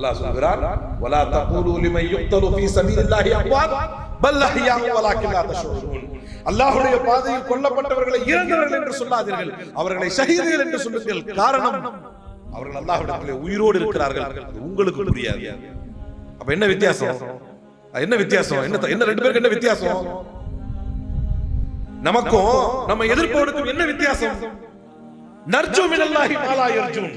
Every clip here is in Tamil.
அல்லாஹ் சொல்கிறார் வலா தகூலு லிமை யுக்தலு ஃபீ சபீலில்லாஹி அம்வாத் பல் அஹ்யாஉ வலாக்கின் லா தஷ்உரூன் அல்லாஹ்வுடைய பாதையில் கொல்லப்பட்டவர்களை இறந்தவர்கள் என்று சொல்லாதீர்கள் அவர்களை ஷஹீதுகள் என்று சொல்லுங்கள். காரணம் அவர்கள் அல்லாஹ்விடத்திலே உயிரோடு இருக்கிறார்கள். அது உங்களுக்கு புரியாது. அப்ப என்ன வித்தியாசம்? என்ன வித்தியாசம்? என்ன என்ன ரெண்டு பேருக்கு என்ன வித்தியாசம்? நமக்கும் நம்ம எதிர்ப்பவனுக்கும் என்ன வித்தியாசம்? நர்ஜு மினல்லாஹி மாலா யர்ஜூன்.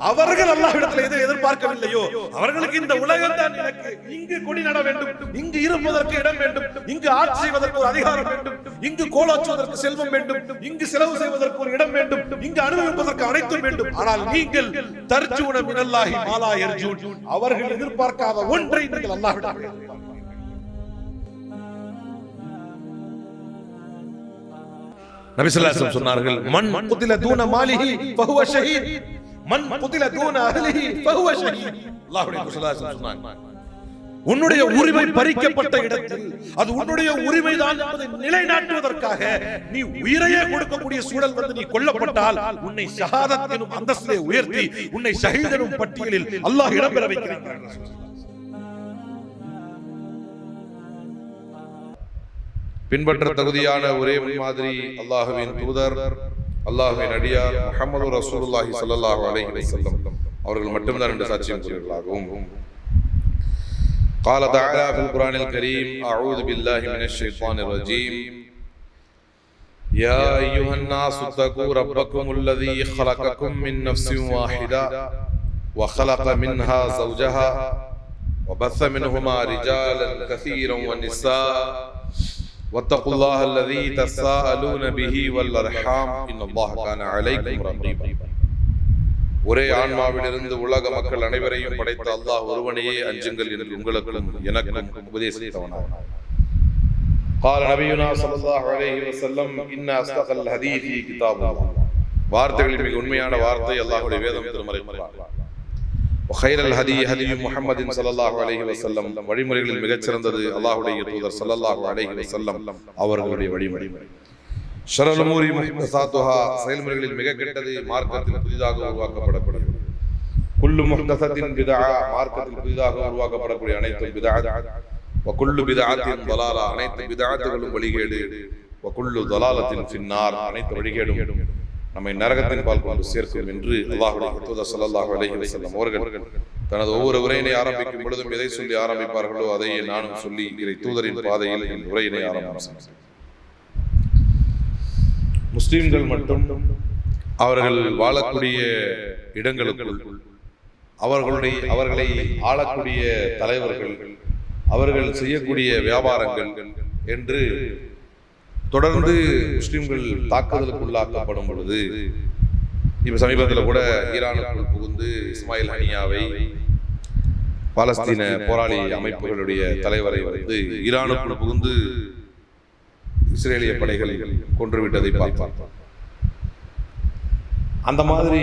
அவர்கள் அல்லாஹ்விடத்தில் எதை எதிர்பார்க்கவில்லையோ அவர்களுக்கு இந்த உலகம் தான் எனக்கு. இங்கு கொடி நட வேண்டும் இங்கு இருப்பதற்கு இடம் வேண்டும் இங்கு ஆட்சி செய்வதற்கு ஒரு அதிகாரம் வேண்டும் இங்கு கோலாச்சுவதற்கு செல்வம் வேண்டும் இங்கு செலவு செய்வதற்கு ஒரு இடம் வேண்டும் இங்கு அனுபவிப்பதற்கு அனைத்தும் வேண்டும். ஆனால் நீங்கள் தர்ஜூன மினல்லாஹி மாலா எர்ஜூன் அவர்கள் எதிர்பார்க்காத ஒன்றை நீங்கள் அல்லாஹ்விடம் நபிசல்லாசம் நபி ஸல்லல்லாஹு அலைஹி சொன்னார்கள் மன் குதில தூன மாலிஹி ஃபஹுவ ஷஹீத். மன் குதில தூன ஷஹீத் அல்லாஹ்வுடைய வஸல்லம் சொன்னாங்க. உன்னுடைய உரிமை பறிக்கப்பட்ட இடத்தில் அது உன்னுடைய உரிமைதான் என்பதை நிலைநாட்டுவதற்காக நீ உயிரையே கொடுக்கக்கூடிய சூழல் வந்து நீ கொல்லப்பட்டால் உன்னை ஷஹாதத் எனும் அந்தஸ்திலே உயர்த்தி உன்னை ஷஹீத் எனும் பட்டியலில் அல்லாஹ் இடம்பெற வைக்கிறான் பின்பற்ற தகுதியான ஒரே மாதிரி அல்லாஹுவின் தூதர். அல்லாஹுவின் அடியார் முஹம்மது ரசூலுல்லாஹி ஸல்லல்லாஹு அலைஹி வஸல்லம் அவர்கள் மட்டும்தான் என்று சாட்சியம் கூறுகிறார்களாகவும் قال تعالى في القرآن الكريم أعوذ بالله من الشيطان الرجيم يا أيها الناس اتقوا ربكم الذي خلقكم من نفس واحدة وخلق منها زوجها وبث منهما رجالا كثيرا ونساء واتقوا الله الذي تساءلون به والارحام ان الله كان عليكم رقيبا ஒரே ஆன்மாவிலிருந்து உலக மக்கள் அனைவரையும் படைத்த அல்லாஹ் ஒருவனையே அஞ்சுங்கள் என்று உங்களுக்கும் எனக்கும் உபதேசித்தவனாக قال نبينا صلى الله عليه وسلم ان اصدق الحديث كتاب الله வார்த்தைகளில் மிக உண்மையான வார்த்தை அல்லாஹ்வுடைய வேதம் திருமறை ஹைரல் ஹதி ஹதியு முகமதின் சல்லாஹு அலஹி வசல்லம் வழிமுறைகளில் மிகச்சிறந்தது அல்லாஹுடைய தூதர் சல்லாஹு அலஹி வசல்லம் அவர்களுடைய வழிமுறை ஷரலமூரி முஹ்தசாத்துஹா செயல்முறைகளில் மிக கெட்டது மார்க்கத்தில் புதிதாக உருவாக்கப்படக்கூடிய குல்லு முஹ்தசத்தின் பிதா மார்க்கத்தில் புதிதாக உருவாக்கப்படக்கூடிய அனைத்து பிதா வக்குள்ளு பிதாத்தின் தொலாலா அனைத்து பிதாத்துகளும் வழிகேடு வக்குள்ளு தொலாலத்தின் பின்னார் அனைத்து வழிகேடும் நம்மை நரகத்தின் பால் கொண்டு சேர்க்கும் என்று அல்லாஹுடைய தூதர் ஸல்லல்லாஹு அலைஹி அவர்கள் தனது ஒவ்வொரு உரையினை ஆரம்பிக்கும் பொழுதும் எதை சொல்லி ஆரம்பிப்பார்களோ அதையே நானும் சொல்லி இறை தூதரின் பாதையில் என் உரையினை ஆரம்பித்தேன் முஸ்லீம்கள் மட்டும் அவர்கள் வாழக்கூடிய இடங்களுக்குள் அவர்களுடைய அவர்களை ஆளக்கூடிய தலைவர்கள் அவர்கள் செய்யக்கூடிய வியாபாரங்கள் என்று தொடர்ந்து முஸ்லிம்கள் தாக்குதலுக்கு உள்ளாக்கப்படும் பொழுது இப்ப சமீபத்தில் கூட ஈரானுக்குள் புகுந்து இஸ்மாயில் ஹனியாவை பாலஸ்தீன போராளி அமைப்புகளுடைய தலைவரை வந்து ஈரானுக்குள் புகுந்து இஸ்ரேலிய படைகள் கொன்றுவிட்டதை பார்த்தார். அந்த மாதிரி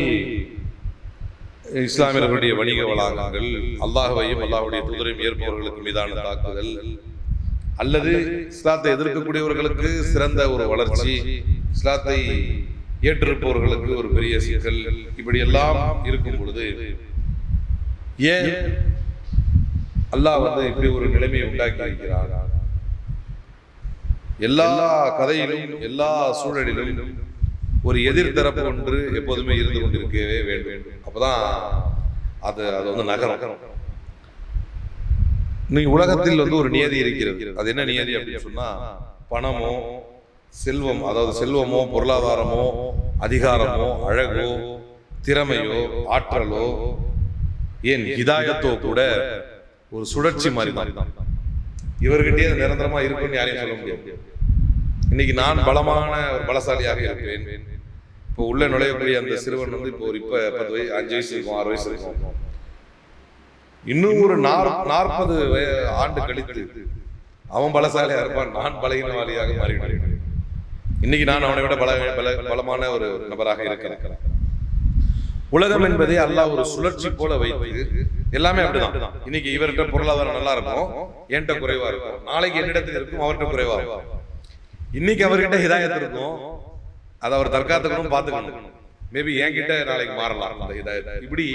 இஸ்லாமியர்களுடைய வணிக வளாகங்கள் அல்லாஹுவையும் அல்லாஹுடைய தூதரையும் ஏற்பவர்களுக்கு மீதான தாக்குதல் அல்லது இஸ்லாத்தை எதிர்க்கக்கூடியவர்களுக்கு சிறந்த ஒரு வளர்ச்சி இஸ்லாத்தை ஏற்றிருப்பவர்களுக்கு ஒரு பெரிய சிக்கல். இப்படி எல்லாம் இருக்கும் பொழுது ஏன் அல்லாஹ் வந்து இப்படி ஒரு நிலைமையை உண்டாக்கி இருக்கிறார் எல்லா கதையிலும் எல்லா சூழலிலும் ஒரு எதிர்த்தரப்பு ஒன்று எப்போதுமே இருந்து கொண்டிருக்கவே வேண்டும். அப்பதான் அது அது வந்து நகரம். நீங்க உலகத்தில் வந்து ஒரு நியதி இருக்கிறது. அது என்ன நியதி அப்படின்னு சொன்னா பணமோ செல்வம் அதாவது செல்வமோ பொருளாதாரமோ அதிகாரமோ அழகோ திறமையோ ஆற்றலோ ஏன் ஹிதாயத்தோ கூட ஒரு சுழற்சி மாதிரி தான். இவர்கிட்டயே அது நிரந்தரமா இருக்குன்னு யாரையும் சொல்ல முடியாது. இன்னைக்கு நான் பலமான ஒரு பலசாலியாக இருப்பேன். இப்போ உள்ள நுழையக்கூடிய அந்த சிறுவன் வந்து இப்போ ஒரு இப்ப பத்து வயசு அஞ்சு வயசு இருக்கும் ஆறு வயசு இருக்கும். இன்னும் ஒரு நாற் நாற்பது ஆண்டு கழித்து அவன் பலசாலியா இருப்பான் நான் பலகீனவாளியாக மாறிவிடுவேன். இன்னைக்கு நான் அவனை விட பல பல பலமான ஒரு நபராக இருக்கிறேன். உலகம் என்பதே அல்லாஹ் ஒரு சுழற்சி போல வைத்து எல்லாமே அப்படிதான். இன்னைக்கு இவர்கிட்ட பொருளாதாரம் நல்லா இருக்கும் என்கிட்ட குறைவா இருக்கும். நாளைக்கு என்னிடத்தில் இருக்கும் அவர்கிட்ட குறைவா இருக்கும். இன்னைக்கு அவர்கிட்ட ஹிதாயத் இருக்கும். அதை அவர் தற்காத்துக்கணும் பார்த்துக்கணும். மேபி என்கிட்ட நாளைக்கு மாறலாம். அந்த ஹிதாயத். இப்படி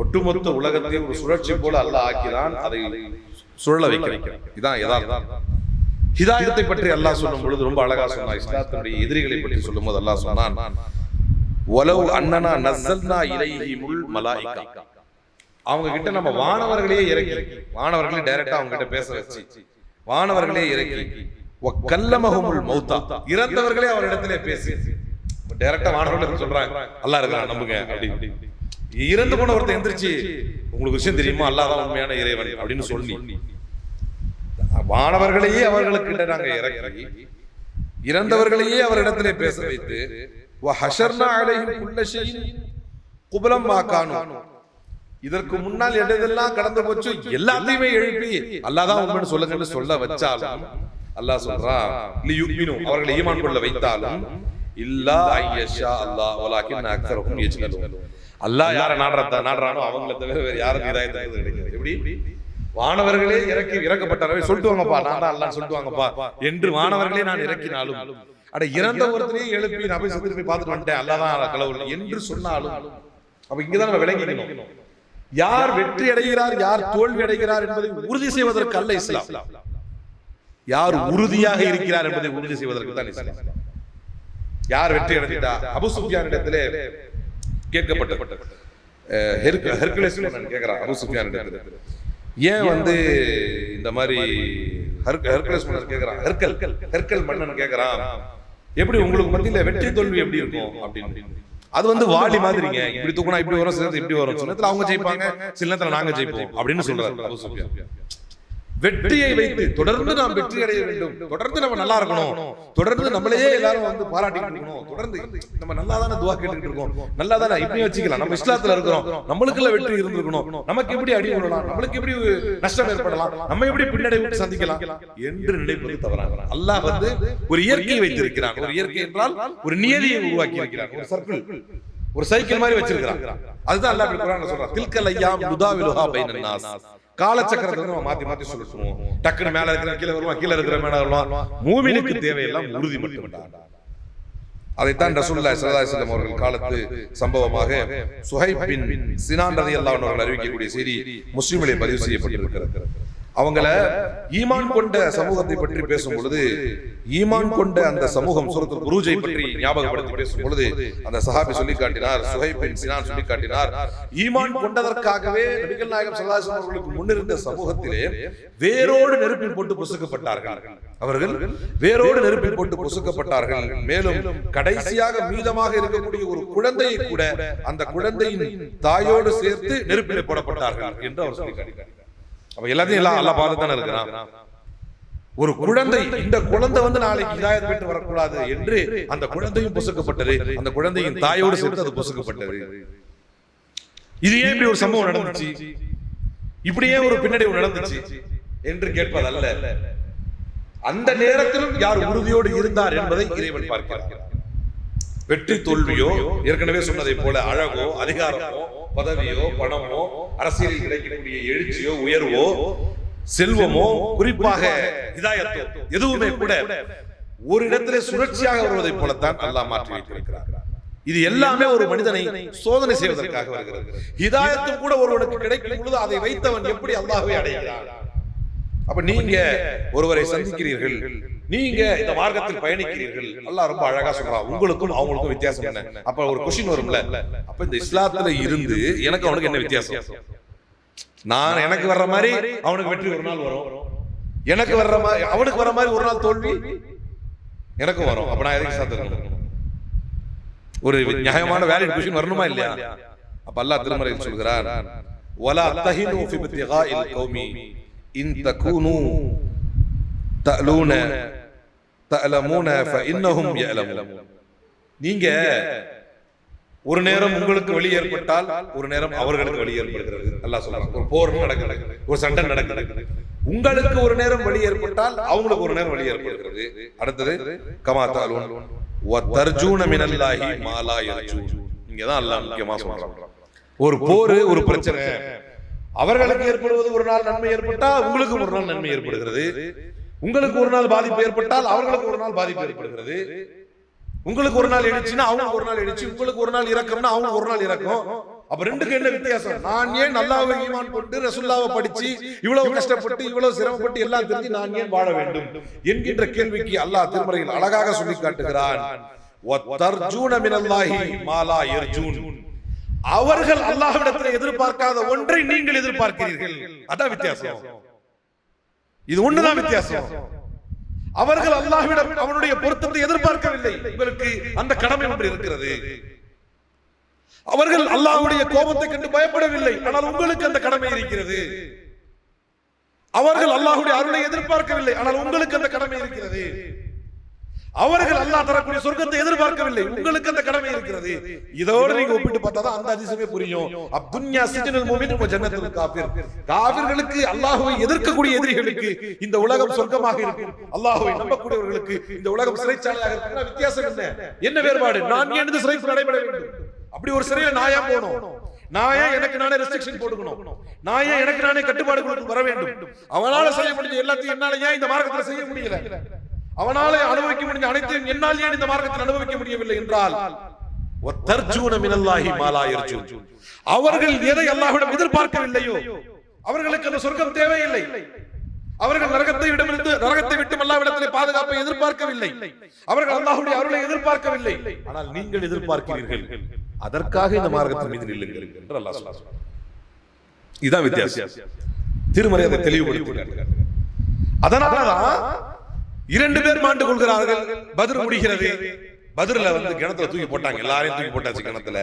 ஒட்டுமொத்த உலகத்தையும் ஒரு சுழற்சி போல அல்லாஹ் ஆக்கிதான் அதை சுழல வைக்கிறான். இதான் யதார்த்தம். ஹிதாயத்தை பற்றி அல்லாஹ் சொல்லும் பொழுது ரொம்ப அழகா சொன்னான். இஸ்லாத்தினுடைய எதிரிகளை பற்றி சொல்லும்போது அல்லாஹ் சொன்னான் வலவு அண்ணனா நஸ்ஸல்னா இலைஹிமுல் மலாயிகா அவங்க கிட்ட நம்ம வானவர்களையே இறக்கி வானவர்களே டைரக்டா அவங்க கிட்ட பேச வச்சு வானவர்களே இறக்கி கல்லமகமுல் மௌத்தா. இறந்தவர்களே அவரிடத்திலே பேசி. டைரக்டா வானவர்கள் சொல்றாங்க. அல்லாஹ் இருக்கிறான் நம்புங்க. அப்படின்னு. இறந்து போன ஒருத்தன் எந்திரிச்சு உங்களுக்கு விஷயம் தெரியுமா? அல்லாஹ் தான் உண்மையான இறைவன் அப்படின்னு சொல்லி. வானவர்களையே அவர்களுக்கிட்ட நாங்க இறக்கி இறந்தவர்களையே அவரிடத்திலே பேச வைத்து குபலம் இதற்கு முன்னால் எதெல்லாம் கடந்து போச்சு? எல்லாத்தையுமே எழுப்பி அல்லாஹ் தான் உண்மைன்னு சொல்லுங்கன்னு சொல்ல வச்சாலும் அல்லாஹ் சொல்றான் அவர்களை ஈமான் கொள்ள வைத்தாலும் இல்லா ஐயஷா அல்லாஹ் வலாக்கின் அல்லா யாரை நாடுறத நாடுறானோ அவங்கள தவிர வேற யாரும் இதாயத்தை கிடையாது எப்படி? வானவர்களே இறக்கி இறக்கப்பட்டவரை சொல்லிட்டு வாங்கப்பா நான் தான் அல்லாஹ் சொல்லிட்டு வாங்கப்பா என்று வானவர்களே நான் இறக்கினாலும். அட இறந்த ஒருத்தரையும் எழுப்பி நான் போய் சுத்தி போய் பார்த்துட்டு வந்துட்டேன். அல்லாதான் கலவுல என்று சொன்னாலும் அப்ப இங்கதான் நம்ம விளங்கிக்கணும். யார் வெற்றி அடைகிறார் யார் தோல்வி அடைகிறார் என்பதை உறுதி செய்வதற்கு அல்ல இஸ்லாம். யார் உறுதியாக இருக்கிறார் என்பதை உறுதி செய்வதற்கு தான் இஸ்லாம். யார் வெற்றி அடைஞ்சிட்டா? அபு சுஃபியான் இடத்திலே கேட்கப்பட்ட அஹ், ஹெர்கு- ஹெர்குலேஸ் கேட்கிறான் அபு சுஃபியான் ஏன் வந்து இந்த மாதிரி ஹெர்க்- ஹெர்குலேஸ் மன்னன் கேட்கிறான்? ஹெர்கல் ஹெர்கல் மன்னன் கேட்கிறான். எப்படி உங்களுக்கு மத்தியில வெற்றி தோல்வி எப்படி இருக்கும் அப்படின்னு. அது வந்து வாலி மாதிரிங்க. இப்படி தூக்கினா இப்படி வரும் சில இப்படி வரும். சில நேரத்துல அவங்க ஜெயிப்பாங்க சில நேரத்துல நாங்க ஜெயிப்போம் அப்படின்னு சொல்றாரு அபூ சுஃபியான். வெற்றியை வைத்து தொடர்ந்து நாம் வெற்றி அடைய வேண்டும். தொடர்ந்து நம்ம நல்லா இருக்கணும். தொடர்ந்து நம்மளையே எல்லாரும் வந்து பாராட்டிட்டு இருக்கணும். தொடர்ந்து நம்ம நல்லா தானே துவா கேட்டுட்டு இருக்கோம். நல்லா தானே இப்படி வச்சுக்கலாம் நம்ம இஸ்லாத்துல இருக்கிறோம். நம்மளுக்குள்ள வெற்றி இருந்திருக்கணும். நமக்கு எப்படி அடி விழலாம் நம்மளுக்கு எப்படி நஷ்டம் ஏற்படலாம்? நம்ம எப்படி பின்னடைவு சந்திக்கலாம்? என்று நினைப்பது தவறாக அல்லாஹ் வந்து ஒரு இயற்கையை வைத்திருக்கிறான். ஒரு இயற்கை என்றால் ஒரு நியதியை உருவாக்கி இருக்கிறான் ஒரு சர்க்கிள். ஒரு சைக்கிள் மாதிரி வச்சிருக்கிறான். அதுதான் அல்லாஹ் குர்ஆன்ல சொல்றான். தில்கல் ஐயாம் நுதாவிலுஹா பைனன் நாஸ். காலச்சக்கரத்தை வந்து நம்ம மாத்தி மாத்தி சொல்லுவோம் டக்குனு மேல இருக்கிற கீழே வருவான் கீழே இருக்கிற மேல வருவான். மூமினுக்கு தேவையெல்லாம் உறுதி மட்டும்தான் அதைத்தான் அலைஹி வஸல்லம் அவர்கள் காலத்து சம்பவமாக சுஹைப் பின் சினான் ரலியல்லாஹு அன்ஹு அவர்கள் அறிவிக்கக்கூடிய செய்தி முஸ்லிமிலே பதிவு செய்யப்பட்டிருக்கிறது. அவங்கள ஈமான் கொண்ட சமூகத்தை பற்றி பேசும் பொழுது ஈமான் கொண்ட அந்த சமூகம் சூரத்துல் குரூஜை பற்றி ஞாபகப்படுத்தி பேசும் பொழுது அந்த சஹாபி சொல்லி காட்டினார் சுஹைப் பின் சினான் சொல்லி காட்டினார் ஈமான் கொண்டதற்காகவே நபிகள் நாயகம் வஸல்லம் அவர்களுக்கு முன்னிருந்த சமூகத்திலே வேரோடு நெருப்பில் போட்டு பொசுக்கப்பட்டார்கள். அவர்கள் வேரோடு நெருப்பில் போட்டு பொசுக்கப்பட்டார்கள். மேலும் கடைசியாக மீதமாக இருக்கக்கூடிய ஒரு குழந்தையை கூட அந்த குழந்தையின் தாயோடு சேர்த்து நெருப்பிலே போடப்பட்டார்கள் என்று அவர் சொல்லி காட்டினார் அப்ப எல்லாத்தையும் எல்லாம் அல்லா பார்த்து தானே இருக்கிறான். ஒரு குழந்தை இந்த குழந்தை வந்து நாளைக்கு இதாயத் பெற்று வரக்கூடாது என்று அந்த குழந்தையும் பொசுக்கப்பட்டது. அந்த குழந்தையின் தாயோடு சேர்த்து அது பொசுக்கப்பட்டது. இது ஏன் இப்படி ஒரு சம்பவம் நடந்துச்சு? இப்படியே ஒரு பின்னடைவு நடந்துச்சு என்று கேட்பதல்ல. அந்த நேரத்திலும் யார் உறுதியோடு இருந்தார் என்பதை இறைவன் பார்க்கிறார். வெற்றி தோல்வியோ ஏற்கனவே சொன்னதை போல அழகோ அதிகாரமோ பதவியோ பணமோ அரசியலில் கிடைக்கக்கூடிய எழுச்சியோ உயர்வோ செல்வமோ குறிப்பாக ஹிதாயத்தோ எதுவுமே கூட ஒரு இடத்திலே சுழற்சியாக வருவதைப் போலத்தான் அல்லாஹ் மாற்றி வைத்திருக்கிறார் இது எல்லாமே ஒரு மனிதனை சோதனை செய்வதற்காக வருகிறது. ஹிதாயத்தும் கூட ஒருவனுக்கு கிடைக்கும் பொழுது அதை வைத்தவன் எப்படி அல்லாஹ்வை அடைகிறான்? அப்ப நீங்க ஒருவரை சந்திக்கிறீர்கள். நீங்க இந்த மார்க்கத்தில் பயணிக்கிறீர்கள். அல்லாஹ் ரொம்ப அழகா சொல்றான். உங்களுக்கும் அவங்களுக்கும் வித்தியாசம் என்ன? அப்ப ஒரு கொஸ்டின் வரும்ல. அப்ப இந்த இஸ்லாத்துல இருந்து எனக்கு அவனுக்கு என்ன வித்தியாசம்? நான் எனக்கு வர்ற மாதிரி அவனுக்கு வெற்றி ஒரு நாள் வரும். எனக்கு வர்ற மாதிரி அவனுக்கு வர்ற மாதிரி ஒரு நாள் தோல்வி. எனக்கும் வரும். அப்ப நான் எதுக்கு சாத்திருக்கணும் ஒரு நியாயமான வேலிட் கொஸ்டின் வரணுமா இல்லையா? அப்ப அல்லாஹ் திருமறையில் சொல்கிறார் வலா தஹினு ஃபி இப்திகாஇல் கௌமி. தஅலமூன ஃபஇன்னஹும் யஅலமூன் நீங்க ஒரு நேரம் உங்களுக்கு வழி ஏற்பட்டால் ஒரு நேரம் அவர்களுக்கு வழி ஏற்படுகிறது. அல்லாஹ் சொல்றான் ஒரு போர் நடக்குது ஒரு சண்டை நடக்குது. உங்களுக்கு ஒரு நேரம் வழி ஏற்பட்டால் அவங்களுக்கு ஒரு நேரம் வழி ஏற்படுகிறது. அடுத்தது கமா தாலூன் தர்ஜூன மினல்லாஹி மாலா யர்ஜூன். இங்க தான் அல்லாஹ் முக்கியமா சொல்றான். ஒரு போர் ஒரு பிரச்சனை. அவர்களுக்கு ஏற்படுவது ஒரு நாள் நன்மை ஏற்பட்டா உங்களுக்கு ஒரு நாள் நன்மை ஏற்படுகிறது. உங்களுக்கு ஒரு நாள் பாதிப்பு ஏற்பட்டால் அவர்களுக்கு ஒரு நாள் பாதிப்பு ஏற்படுகிறது. உங்களுக்கு ஒரு நாள் எழுச்சுன்னா அவங்க ஒரு நாள் எழுச்சி. உங்களுக்கு ஒரு நாள் இறக்கம்னா அவங்க ஒரு நாள் இறக்கம் அப்ப ரெண்டுக்கு என்ன வித்தியாசம்? நான் ஏன் நல்லா ஈமான் கொண்டு ரசுல்லாவை படிச்சு இவ்வளவு கஷ்டப்பட்டு இவ்வளவு சிரமப்பட்டு எல்லாம் தெரிஞ்சு நான் ஏன் வாழ வேண்டும் என்கின்ற கேள்விக்கு அல்லாஹ் திருமறையில் அழகாக சொல்லி காட்டுகிறான் அவர்கள் அல்லாஹ்விடத்தில் எதிர்பார்க்காத ஒன்றை நீங்கள் எதிர்பார்க்கிறீர்கள். அதான் வித்தியாசம். இது ஒண்ணுதான் வித்தியாசம். அவர்கள் அல்லாஹ்விடம் அவனுடைய பொருத்தத்தை எதிர்பார்க்கவில்லை. இவருக்கு அந்த கடமை ஒன்று இருக்கிறது. அவர்கள் அல்லாஹ்வுடைய கோபத்தை கண்டு பயப்படவில்லை. ஆனால் உங்களுக்கு அந்த கடமை இருக்கிறது. அவர்கள் அல்லாஹுடைய அருளை எதிர்பார்க்கவில்லை. ஆனால் உங்களுக்கு அந்த கடமை இருக்கிறது. அவர்கள் அல்லாஹ் தரக்கூடிய சொர்க்கத்தை எதிர்பார்க்கவில்லை. உங்களுக்கு அந்த கடமை இருக்கிறது. இதோடு நீங்க ஒப்பிட்டு பார்த்தா தான் அந்த அதிசயமே புரியும். அப்துன்யா சிஜனுல் மூமின் உங்க ஜன்னத்தில் காஃபிர். காஃபிர்களுக்கு அல்லாஹுவை எதிர்க்கக்கூடிய எதிரிகளுக்கு இந்த உலகம் சொர்க்கமாக இருக்கும். அல்லாஹுவை நம்பக்கூடியவர்களுக்கு இந்த உலகம் சிறைச்சாலையாக இருக்கும். வித்தியாசம் என்ன? என்ன வேறுபாடு? நான் ஏன் இந்த சிறைக்கு நடைபெற வேண்டும்? அப்படி ஒரு சிறையில நாயா போனோம் போகணும்? நான் ஏன் எனக்கு நானே ரெஸ்ட்ரிக்ஷன் போட்டுக்கணும்? நான் ஏன் எனக்கு நானே கட்டுப்பாடுகளுக்கு வர வேண்டும்? அவனால செய்ய முடிஞ்ச எல்லாத்தையும் என்னால ஏன் இந்த மார்க்கத்துல செய்ய முடியல? அவனாலே அனுபவிக்க முடிஞ்ச அனைத்தையும் என்னால் ஏன் இந்த மார்க்கத்தில் அனுபவிக்க முடியவில்லை என்றால் அவர்கள் எதை அல்லாஹ்விடம் எதிர்பார்க்கவில்லையோ அவர்களுக்கு அந்த சொர்க்கம் தேவையில்லை. அவர்கள் நரகத்தை விடமிருந்து நரகத்தை விட்டு அல்லாஹ்விடத்திலே பாதுகாப்பை எதிர்பார்க்கவில்லை. அவர்கள் அல்லாஹுடைய அருளை எதிர்பார்க்கவில்லை. ஆனால் நீங்கள் எதிர்பார்க்கிறீர்கள். அதற்காக இந்த மார்க்கத்தின் மீது நில்லுங்கள் என்று அல்லாஹ் சொல்றார் இதான் வித்தியாசம். திருமறை அதை தெளிவுபடுத்தி அதனாலதான் இரண்டு பேர் மாண்டு கொள்கிறார்கள். பதிர் முடிகிறது. பதிர்ல வந்து கிணத்துல தூக்கி போட்டாங்க. எல்லாரையும் தூக்கி போட்டாச்சு கிணத்துல.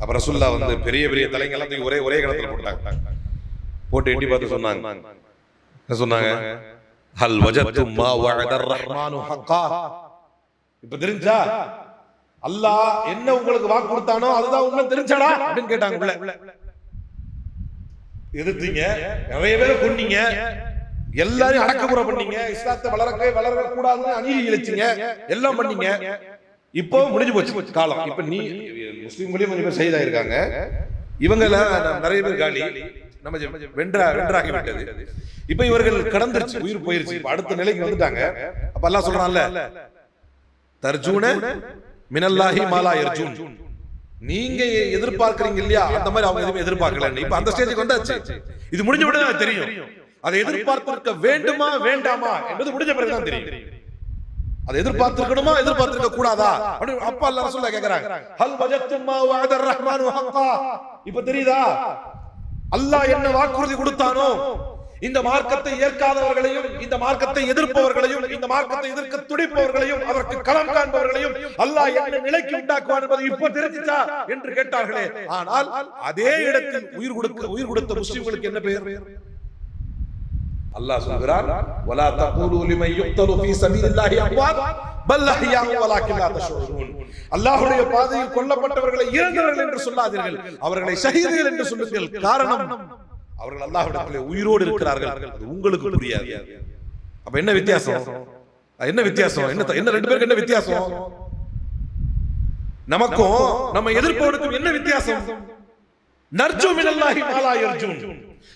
அப்ப ரசுல்லா வந்து பெரிய பெரிய தலைங்க எல்லாம் தூக்கி ஒரே ஒரே கிணத்துல போட்டாங்க. போட்டு எட்டி பார்த்து சொன்னாங்க. என்ன சொன்னாங்க? ஹல் வஜத்தும் மா வஅதர் ரஹ்மானு ஹக்கா. இப்ப தெரிஞ்சா? அல்லாஹ் என்ன உங்களுக்கு வாக்கு கொடுத்தானோ அதுதான் உண்மை தெரிஞ்சாடா அப்படின்னு கேட்டாங்க உள்ள. எதிர்த்தீங்க. நிறைய பேரை கொன்னீங்க. எல்லாரையும் அடக்குமுறை பண்ணீங்க. இஸ்லாத்தை வளர்க்க வளர கூடாதுன்னு அநீதி இழைச்சீங்க. எல்லாம் பண்ணீங்க. இப்போ முடிஞ்சு போச்சு. காலம். இப்ப நீ முஸ்லீம்களையும் கொஞ்சம் பேர் செய்தா இருக்காங்க இவங்க எல்லாம் நிறைய பேர் காலி. நம்ம வென்றா வென்றாகி விட்டது இப்ப இவர்கள் கடந்துருச்சு. உயிர் போயிருச்சு. அடுத்த நிலைக்கு வந்துட்டாங்க. அப்ப எல்லாம் சொல்றான்ல தர்ஜூன மினல்லாஹி மாலா யர்ஜூன். நீங்க எதிர்பார்க்கறீங்க இல்லையா? அந்த மாதிரி அவங்க எதுவுமே எதிர்பார்க்கல. இப்ப அந்த ஸ்டேஜுக்கு வந்தாச்சு. இது முடிஞ்ச உடனே தெரியும். அதை எதிர்பார்த்திருக்க வேண்டுமா வேண்டாமா என்பது முடிஞ்ச பிறகுதான் தெரியும். அதை எதிர்பார்த்திருக்கணுமா எதிர்பார்த்திருக்க கூடாதா? அப்படின்னு அப்பா அல்ல ரசூலுல்லாஹ் கேக்குறாங்க. ஹல் வஜத்தும் மா வஅத ரஹ்மானு ஹக்கா. இப்ப தெரியுதா? அல்லாஹ் என்ன வாக்குறுதி கொடுத்தானோ? இந்த மார்க்கத்தை ஏற்காதவர்களையும் இந்த மார்க்கத்தை எதிர்ப்பவர்களையும் இந்த மார்க்கத்தை எதிர்க்க துடிப்பவர்களையும் அதற்கு களம் காண்பவர்களையும் அல்லாஹ் என்ன நிலைக்கு உண்டாக்குவான் என்பது இப்ப தெரிஞ்சுச்சா என்று கேட்டார்களே. ஆனால் அதே இடத்தில் உயிர் கொடுக்க உயிர் கொடுத்த முஸ்லிம்களுக்கு என்ன பெயர்? அல்லாஹ் சொல்கிறான் வலா தகூலு லிமன் யுக்தலு ஃபீ சபீலில்லாஹி அம்வாத் பல் அஹ்யாஉ வலாக்கின் லா தஷ்உரூன் அல்லாஹ்வுடைய பாதையில் கொல்லப்பட்டவர்களை இறந்தவர்கள் என்று சொல்லாதீர்கள் அவர்களை ஷஹீதுகள் என்று சொல்லுங்கள். காரணம் அவர்கள் அல்லாஹ்விடத்தில் உயிரோடு இருக்கிறார்கள். அது உங்களுக்கு புரியாது. அப்ப என்ன வித்தியாசம்? என்ன வித்தியாசம்? என்ன என்ன ரெண்டு பேருக்கு என்ன வித்தியாசம்? நமக்கும் நம்ம எதிர்ப்பவனுக்கும் என்ன வித்தியாசம்? நர்ஜு மினல்லாஹி மாலா யர்ஜூன்.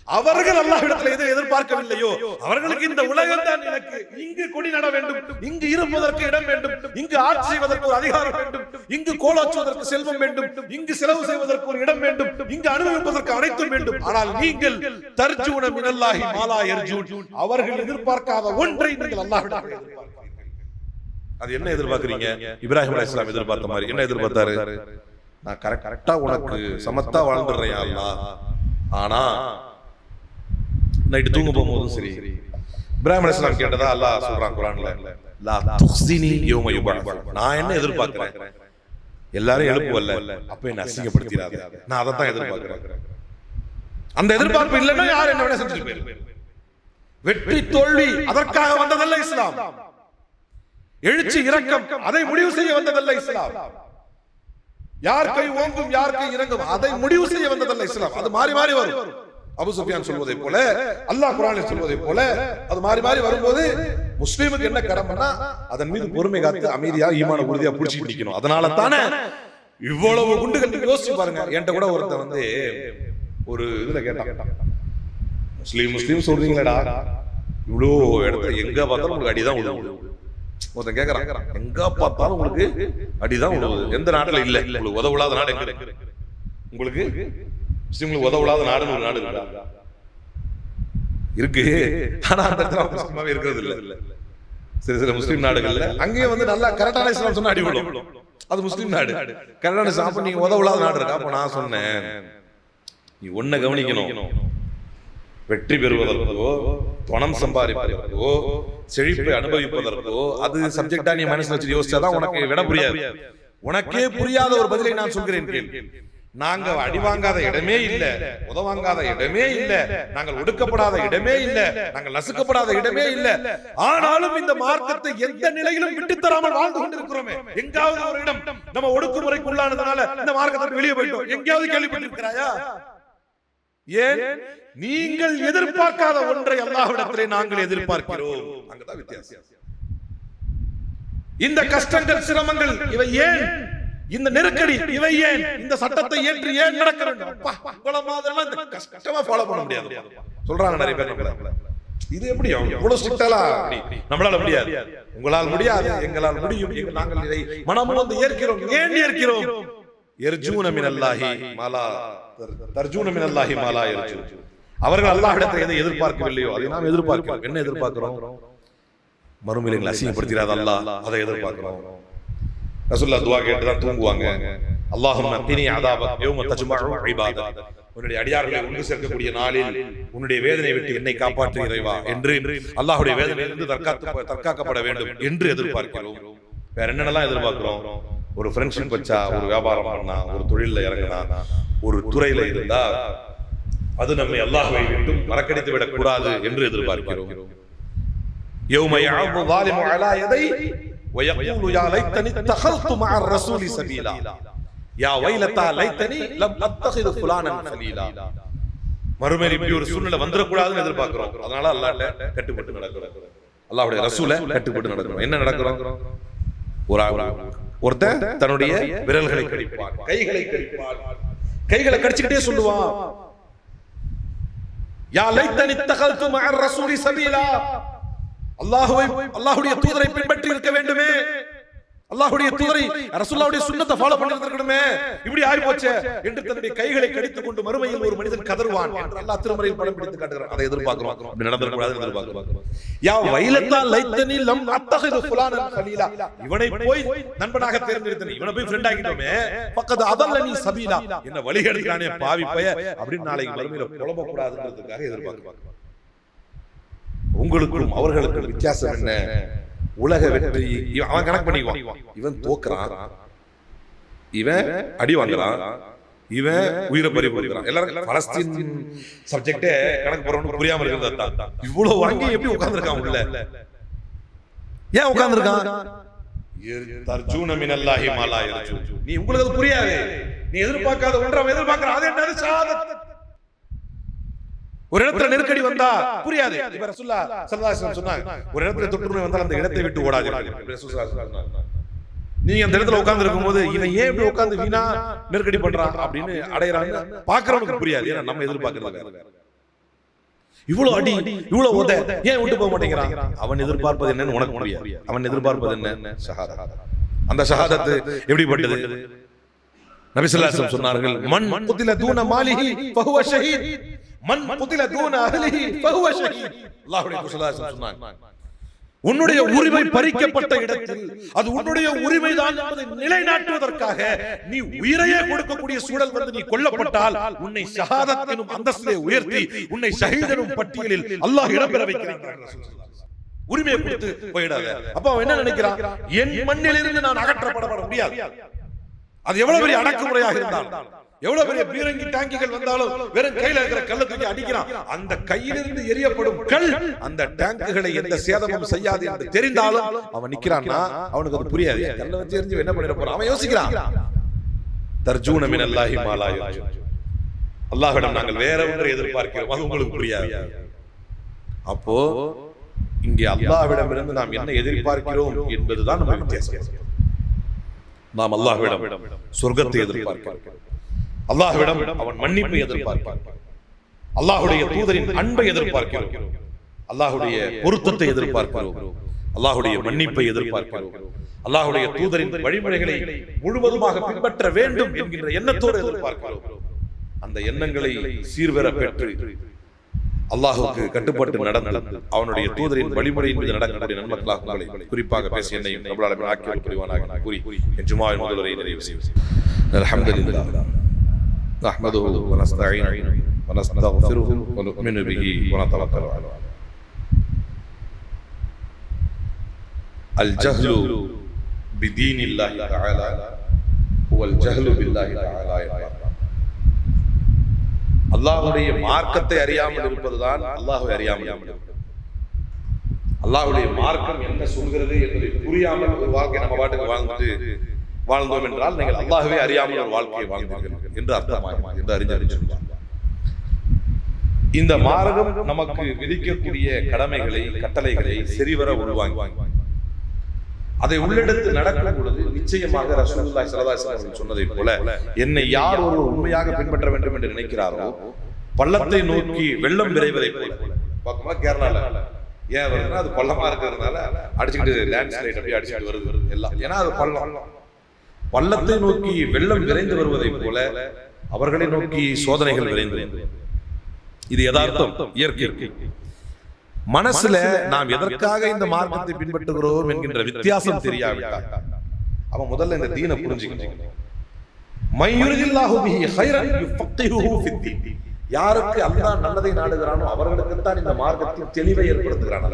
அவர்கள் அல்லாஹ்விடத்தில் எதை எதிர்பார்க்கவில்லையோ அவர்களுக்கு இந்த உலகம் தான் எனக்கு. இங்கு கொடி நட வேண்டும் இங்கு இருப்பதற்கு இடம் வேண்டும் இங்கு ஆட்சி செய்வதற்கு ஒரு அதிகாரம் வேண்டும் இங்கு கோலாற்றுவதற்கு செல்வம் வேண்டும் இங்கு செலவு செய்வதற்கு ஒரு இடம் வேண்டும் இங்கு அனுபவிப்பதற்கு அனைத்தும் வேண்டும். ஆனால் நீங்கள் தர்ஜூன மினல்லாஹி மாலா எர்ஜூன் அவர்கள் எதிர்பார்க்காத ஒன்றை நீங்கள் அல்லாஹ்விடத்தில் எதிர்பார்க்கிறீர்கள் அது என்ன எதிர்பார்க்குறீங்க? இப்ராஹிம் அலி இஸ்லாம் எதிர்பார்த்த மாதிரி என்ன எதிர்பார்த்தாரு? நான் கரெக்டாக உனக்கு சமத்தா வாழ்ந்துடுறேன் அல்லாஹ். ஆனா நைட்டு தூங்க போகும்போதும் சரி. இப்ராஹிம் அலைஹிஸ்ஸலாம் கேட்டதா? அல்லாஹ் சொல்றான் குர்ஆன்ல லா துக்ஸினி யௌம யுபஅஸ் நான் என்ன எதிர்பார்க்கிறேன்? எல்லாரும் எழுப்புவல்ல. அப்ப என்ன அசிங்கப்படுத்திடாத. நான் அதை தான் எதிர்பார்க்கிறேன். அந்த எதிர்பார்ப்பு இல்லைன்னா யார் என்ன வேணா செஞ்சுட்டு போயிரு வெற்றி தோல்வி அதற்காக வந்ததல்ல இஸ்லாம். எழுச்சி இரக்கம் அதை முடிவு செய்ய வந்ததல்ல இஸ்லாம். யார் கை ஓங்கும் யார் கை இறங்கும் அதை முடிவு செய்ய வந்ததல்ல இஸ்லாம். அது மாறி மாறி வரும். அபு சுஃபியான் சொல்வதை போல அல்லாஹ் குர்ஆனில் சொல்வதை போல அது மாறி மாறி வரும்போது முஸ்லீமுக்கு என்ன கடமைனா அதன் மீது பொறுமை காத்து அமைதியா ஈமான உறுதியா புடிச்சிட்டு நிக்கணும் அதனால தானே இவ்வளவு குண்டுகள் யோசிச்சு பாருங்க. என்கிட்ட கூட ஒருத்தன் வந்து ஒரு இதுல கேட்டான். முஸ்லீம் முஸ்லீம் சொல்றீங்களேடா. இவ்வளோ இடத்துல எங்க பார்த்தாலும் உங்களுக்கு அடிதான் விழுவும் ஒருத்தன் கேக்குறான். எங்க பார்த்தாலும் உங்களுக்கு அடிதான் விழுவுது எந்த நாட்டுல இல்ல? உங்களுக்கு உதவுலாத நாடு எங்க உங்களுக்கு முஸ்லிம்களுக்கு உதவலாத நாடுன்னு ஒரு நாடு இருக்கா? இருக்கு. ஆனா அந்த இடத்துல முஸ்லிமாவே இருக்கிறது இல்ல. சில சில முஸ்லிம் நாடுகள்ல அங்கேயும் வந்து நல்லா கரெக்டான இஸ்லாம் சொன்னா அடி விழும் அது முஸ்லிம் நாடு. கரெக்டான இஸ்லாம் அப்ப நீங்க உதவலாத நாடு இருக்கா? அப்ப நான் சொன்னேன். நீ ஒன்ன கவனிக்கணும். வெற்றி பெறுவதற்கோ பணம் சம்பாதிப்பதற்கோ செழிப்பை அனுபவிப்பதற்கோ அது சப்ஜெக்டா நீ மனசுல வச்சு யோசிச்சாதான் உனக்கு விட புரியாது. உனக்கே புரியாத ஒரு பதிலை நான் சொல்கிறேன் கேள்வி நாங்க அடி வாங்காத இடமே இல்ல. உதவாங்காத இடமே இல்ல. நாங்கள் ஒடுக்கப்படாத இடமே இல்ல. நாங்கள் நசுக்கப்படாத இடமே இல்ல. ஆனாலும் இந்த மார்க்கத்தை எந்த நிலையிலும் விட்டு தராமல் வாழ்ந்து கொண்டிருக்கிறோமே. எங்காவது ஒரு இடம் நம்ம ஒடுக்குமுறைக்கு உள்ளானதுனால இந்த மார்க்கத்தை வெளியே போயிட்டோம் எங்கேயாவது கேள்விப்பட்டிருக்கிறாயா? ஏன்? நீங்கள் எதிர்பார்க்காத ஒன்றை அல்லாஹ்விடத்திலே நாங்கள் எதிர்பார்க்கிறோம். அங்கதான் வித்தியாசம். இந்த கஷ்டங்கள் சிரமங்கள் இவை ஏன்? இந்த நெருக்கடி இவை ஏன்? இந்த சட்டத்தை ஏற்று ஏன் நடக்க வேண்டும்? அப்பா, உங்கள மாதிரிலாம் இந்த கஷ்டமா ஃபாலோ பண்ண முடியாது. சொல்றாங்க நிறைய பேர் நம்மள. இது எப்படி? இவ்வளவு ஸ்ட்ரிக்டாலாம் நம்மளால முடியாது. உங்களால் முடியாது. எங்களால் முடியும். நாங்கள் இதை மனமும் வந்து ஏற்கிறோம். ஏன் ஏற்கிறோம்? எர்ஜூன மினல்லாஹி மாலா. தர்ஜூன மினல்லாஹி மாலா எர்ஜூ அவர்கள் அல்லாஹ்விடத்தை எதை எதிர்பார்க்கவில்லையோ? அதை நாம் எதிர்பார்க்கிறோம். என்ன எதிர்பார்க்கிறோம்? மறுமையில அசிங்கப்படுத்திடாத அல்லாஹ். அதை எதிர்பார்க்கிறோம். ரசுல்லா துவா கேட்டு தான் தூங்குவாங்க. அல்லாஹும் அத்தினி அதாபத் யோம தஜ்மஉ இபாதத். உன்னுடைய அடியார்களை ஒன்று சேர்க்கக்கூடிய நாளில் உன்னுடைய வேதனை விட்டு என்னை காப்பாற்று இறைவா என்று அல்லாஹுடைய வேதனையிலிருந்து தற்காத்து தற்காக்கப்பட வேண்டும் என்று எதிர்பார்க்கிறோம். வேற என்னென்னலாம் எதிர்பார்க்கிறோம்? ஒரு ஃப்ரெண்ட்ஷிப் வச்சா ஒரு வியாபாரம் பண்ணா ஒரு தொழிலில் இறங்கினா ஒரு துறையில இருந்தா அது நம்மை அல்லாஹுவை விட்டும் மறக்கடித்து விடக்கூடாது என்று எதிர்பார்க்கிறோம். யௌமையா வாலிமு அலா எதை ويقول يا ليتني اتخذت مع الرسول سبيلا يا ويلتى ليتني لم اتخذ فلانا خليلا மறுமையில் இப்படி ஒரு சூழ்நிலை வந்துடக்கூடாதுன்னு எதிர்பார்க்கிறோம் அதனால அல்லாட்ட கட்டுப்பட்டு நடக்கிறோம் அல்லாஹ்வுடைய ரசூல கட்டுப்பட்டு நடக்கிறோம் என்ன நடக்கிறோம் ஒரு ஆ- ஒருத்தன் தன்னுடைய விரல்களை கடிப்பான் கைகளை கடிப்பான் கைகளை கடிச்சுக்கிட்டே சொல்லுவான் யா லைத்தனி தகல்து மஅர் ரசூலி சபீலா அல்லாஹுவை அல்லாஹுடைய தூதரை பின்பற்றி இருக்க வேண்டுமே. அல்லாஹுடைய தூதரை ரசுல்லாவுடைய சுண்ணத்தை ஃபாலோ பண்ணிட்டு இருக்கணுமே. இப்படி ஆகி போச்சு. என்று தன்னுடைய கைகளை கடித்துக் கொண்டு மறுமையில் ஒரு மனிதன் கதறுவான் என்று அல்லாஹ் திருமறையில் படம் பிடித்து காட்டுகிறான். அதை எதிர்பார்க்கிறோம். அப்படி நடந்துடக்கூடாது எதிர்பார்க்கிறோம். யா வைலத்தா லைத்தனி லம் அத்தஹிது ஃபுலானன் கலீலா இவனை போய் நண்பனாக தேர்ந்தெடுத்தனே. இவனை போய் ஃப்ரெண்ட் ஆகிட்டோமே பக்கத்து அதல்லனி சபீலா. என்ன வழி எடுக்கிறானே பாவி பய அப்படின்னு நாளைக்கு மறுமையில் புலம்ப கூடாதுன்றதுக்காக எதிர்பார்க்கிறோம். உங்களுக்கும் அவர்களுக்கும் வித்தியாசம் என்ன? உலக வெற்றி. அவன் கணக்கு பண்ணிக்குவான். இவன் தோக்குறான். இவன் அடி வாங்குறான். இவன் உயிரை பறி கொடுக்குறான் எல்லாரும் பலஸ்தீன் சப்ஜெக்டே கணக்கு போறவனுக்கு புரியாம இருக்கிறது. இவ்வளவு வாங்கி எப்படி உட்கார்ந்திருக்கான் உள்ள? ஏன் உட்கார்ந்திருக்கான்? தர்ஜூன மினல்லாஹி மாலா. நீ உங்களுக்கு அது புரியாது. நீ எதிர்பார்க்காத ஒன்றை அவன் எதிர்பார்க்கிறான். அது என்னது? ஷஹாதத் ஒரு இடத்துல நெருக்கடி வந்தா புரியாது. இப்ப ரசூல்லா வஸல்லம் சொன்னாங்க ஒரு இடத்துல தொற்றுநோய் வந்தால் அந்த இடத்தை விட்டு ஓடாது நீங்க அந்த இடத்துல உட்கார்ந்து இருக்கும்போது இவன் ஏன் இப்படி உட்கார்ந்து வீணா நெருக்கடி பண்றான் அப்படின்னு அடையறாங்க. பாக்குறவனுக்கு புரியாது. ஏன்னா நம்ம எதிர்பார்க்கறது. இவ்வளவு அடி இவ்வளவு உத. ஏன் விட்டு போக மாட்டேங்கிறான்? அவன் எதிர்பார்ப்பது என்னன்னு உனக்கு புரியாது. அவன் எதிர்பார்ப்பது என்ன? ஷஹாதத். அந்த ஷஹாதத்து எப்படிப்பட்டது? நபி ஸல்லல்லாஹு அலைஹி வஸல்லம் சொன்னார்கள் மன் குதில தூன மாலிஹி ஃபஹுவ ஷஹீத். மன் குதில தூன அஹ்லிஹி ஃபஹுவ ஷஹீத். அல்லாஹ்வுடைய சொன்னாங்க. உன்னுடைய உரிமை பறிக்கப்பட்ட இடத்தில் அது உன்னுடைய உரிமைதான் என்பதை நிலைநாட்டுவதற்காக நீ உயிரையே கொடுக்கக்கூடிய சூழல் வந்து நீ கொல்லப்பட்டால் உன்னை ஷஹாதத் எனும் அந்தஸ்திலே உயர்த்தி உன்னை ஷஹீத் எனும் பட்டியலில் அல்லாஹ் இடம்பெற வைக்கிறான். உரிமையை கொடுத்து போயிடாத. அப்ப அவன் என்ன நினைக்கிறான்? என் மண்ணிலிருந்து நான் அகற்றப்படப்பட முடியாது. அது எவ்வளவு பெரிய அடக்குமுறையாக இருந்தாலும் எவ்வளவு பெரிய பீரங்கி டாங்கிகள் வந்தாலும் வெறும் கையில இருக்கிற கல்லை தூக்கி அடிக்கிறான். அந்த கையிலிருந்து எரியப்படும் கல் அந்த டேங்குகளை எந்த சேதமும் செய்யாது என்று தெரிந்தாலும் அவன் நிக்கிறான்னா அவனுக்கு அது புரியாது. கல்லை வச்சு எரிஞ்சு என்ன பண்ணிட போறான். அவன் யோசிக்கிறான். தர்ஜூன மின் அல்லாஹி மாலா யர்ஜூ. அல்லாஹ்விடம் நாங்கள் வேற ஒன்றை எதிர்பார்க்கிறோம். அது உங்களுக்கு புரியாது. அப்போ இங்கே அல்லாஹ்விடம் இருந்து நாம் என்ன எதிர்பார்க்கிறோம் என்பதுதான் நம்ம வித்தியாசம். நாம் அல்லாஹ்விடம் சொர்க்கத்தை எதிர்பார்க்கிறோம். அல்லாஹ்விடம் அவன் மன்னிப்பை எதிர்பார்ப்பான். அல்லாஹ்வுடைய தூதரின் அன்பை எதிர்பார்க்கிறோம். அல்லாஹ்வுடைய பொருத்தத்தை எதிர்பார்க்கிறோம். அல்லாஹ்வுடைய மன்னிப்பை எதிர்பார்க்கிறோம். அல்லாஹ்வுடைய தூதரின் வழிமுறைகளை முழுவதுமாக பின்பற்ற வேண்டும் என்கின்ற எண்ணத்தோடு எதிர்பார்க்கிறோம். அந்த எண்ணங்களை சீர்பெற பெற்று அல்லாஹுக்கு கட்டுப்பட்டு நடந்து அவனுடைய தூதரின் வழிமுறையின் மீது நடக்கக்கூடிய நன்மக்களாக உங்களை குறிப்பாக பேசி என்னையும் நம்மளால் ஆக்கிய புரிவானாக கூறி என் ஜுமாவின் முதல்வரை நிறைவு செய்வேன் அல்ஹம்துலில்லாஹ். نحمده ونستعينه ونستغفره ونؤمن به ونتوكل عليه الجهل بدين الله تعالى هو الجهل بالله تعالى என்பார். அல்லாஹ்வுடைய மார்க்கத்தை அறியாமல் இருப்பதுதான் அல்லாஹ்வை அறியாமல் இருப்பது அல்லாஹ்வுடைய மார்க்கம் என்ன சொல்கிறது என்பதை புரியாமல் ஒரு வாழ்க்கை நம்ம பாட்டுக்கு வாழ்ந்துட்டு வாழ்ந்தோம் என்றால் நீங்கள் அல்லாஹ்வை அறியாமல் ஒரு வாழ்க்கையை வாழ்ந்தீர்கள் என்று அர்த்தமாக என்று அறிஞர் இந்த மார்க்கம் நமக்கு விதிக்கக்கூடிய கடமைகளை கட்டளைகளை சரிவர உள்வாங்கி அதை உள்ளெடுத்து நடக்கும் பொழுது நிச்சயமாக ரசூலுல்லாஹி ஸல்லல்லாஹு அலைஹி சொன்னதை போல என்னை யார் ஒரு உண்மையாக பின்பற்ற வேண்டும் என்று நினைக்கிறாரோ பள்ளத்தை நோக்கி வெள்ளம் விரைவதை போல. கேரளால. ஏன் வருதுன்னா அது பள்ளமா இருக்கிறதுனால அடிச்சுக்கிட்டு லேண்ட் ஸ்லைட் அப்படியே அடிச்சுட்டு வருது. எல்லாம். ஏன்னா அது பள்ளம். பள்ளத்தை நோக்கி வெள்ளம் விரைந்து வருவதை போல அவர்களை நோக்கி சோதனைகள் விரைந்து இது யதார்த்தம் இயற்கை. மனசுல நாம் எதற்காக இந்த மார்க்கத்தை பின்பற்றுகிறோம் என்கின்ற வித்தியாசம் தெரியாவிட்டால் அவன் முதல்ல இந்த தீனை புரிஞ்சுக்கணும். யாருக்கு அல்லாஹ் நல்லதை நாடுகிறானோ அவர்களுக்குத்தான் இந்த மார்க்கத்தில் தெளிவை ஏற்படுத்துகிறான்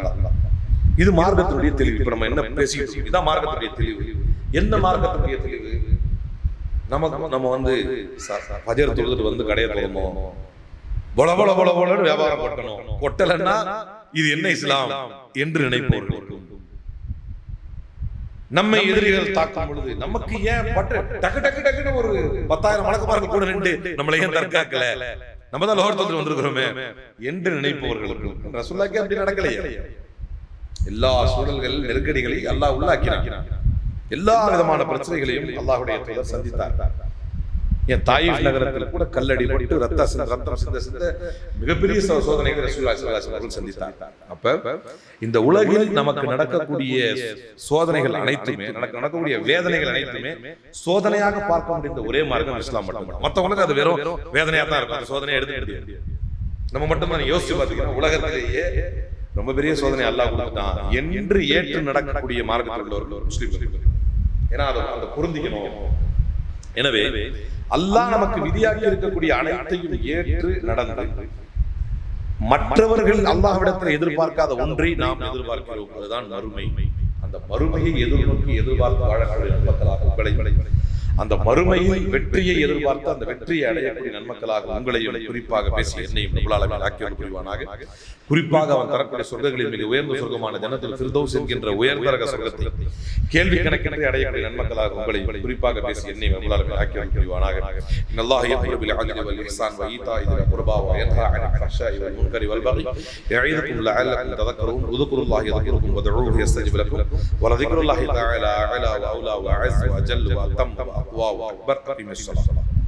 இது மார்க்கத்தினுடைய தெளிவு. இப்ப நம்ம என்ன பேசிட்டு இதான் மார்க்கத்தினுடைய தெளிவு. என்ன மார்க்கத்தினுடைய தெளிவு? நமக்கு நம்ம வந்து ஃபஜர் தொழுதுட்டு வந்து கடையை திறந்தோம் பொல பொல பொல பொலன்னு வியாபாரம் கொட்டணும் கொட்டலன்னா இது என்ன இஸ்லாம் என்று நினைப்பவர்கள் நம்மை எதிரிகள் தாக்கும் பொழுது நமக்கு ஏன் பட்டு டக்கு டக்கு டக்குன்னு ஒரு பத்தாயிரம் மலக்குமாருக்கு கூட நின்று நம்மளை ஏன் தற்காக்கல? நம்ம தான் லோகர் தொழில் வந்திருக்கிறோமே என்று நினைப்பவர்களுக்கு ரசூல்லாக்கே அப்படி நடக்கலையே? எல்லா சூழல்கள் நெருக்கடிகளை அல்லாஹ் உள்ளாக்கினான். எல்லா விதமான பிரச்சனைகளையும் அல்லாஹ்வுடைய தூதர் சந்தித்தார். என் தாயிஃப் நகரத்தில் கூட கல்லடி போட்டு ரத்த ரத்தம் சிந்த சிந்த மிகப்பெரிய சோதனைகளை வஸல்லம் சந்தித்தார். அப்ப இந்த உலகில் நமக்கு நடக்கக்கூடிய சோதனைகள் அனைத்துமே நடக்க நடக்கக்கூடிய வேதனைகள் அனைத்துமே சோதனையாக பார்க்க முடிந்த ஒரே மார்க்கம் இஸ்லாம் மட்டும் மத்தவங்களுக்கு அது வெறும் வேதனையா தான் இருக்கும். அந்த சோதனையை எடுத்துக்க முடியாது. நம்ம மட்டும் தான் யோசிச்சு பார்த்தீங்கன்னா உலகத்திலேயே ரொம்ப பெரிய சோதனை அல்லாஹ் கொடுத்துட்டான். என்று ஏற்று நடக்கக்கூடிய மார்க்கத்தில் உள்ளவர்கள் முஸ்லீம்கள் ஏன்னா அதை அதை பொருந்திக்கணும். எனவே அல்லாஹ் நமக்கு விதியாக்கி இருக்கக்கூடிய அனைத்தையும் ஏற்று நடந்து மற்றவர்கள் அல்லாஹ்விடத்தில் எதிர்பார்க்காத ஒன்றை நாம் எதிர்பார்க்கிறோம். அதுதான் மறுமை. அந்த மறுமையை எதிர்நோக்கி எதிர்பார்த்து வாழக்கூடிய நன்மக்களாக உங்களை அந்த மறுமையில் வெற்றியை எதிர்பார்த்து அந்த வெற்றியை அடையக்கூடிய நன்மக்களாக உங்களையும் குறிப்பாக பேசி என்னையும் நம்மளால் ஆக்கியோடு புரிவானாக குறிப்பாக அவன் தரக்கூடிய சொர்க்கங்களில் மிக உயர்ந்த சொர்க்கமான ஜனத்தில் ஃபிர்தௌஸ் என்கின்ற உயர்தரக சொர்க்கத்தை கேள்வி கணக்கின்றி அடையக்கூடிய நன்மக்களாக உங்களை குறிப்பாக பேசி என்னை நம்மளால் ஆக்கியோடு புரிவானாக إن الله يأمر بالعدل والإحسان وإيتاء ذي القربى وينهى عن الفحشاء والمنكر والبغي يعظكم لعلكم تذكرون اذكروا الله يذكركم وادعوه يستجب لكم ولذكر الله تعالى أعلى وأولى وأعز وأجل وأتم واو اکبر اقیم السلام۔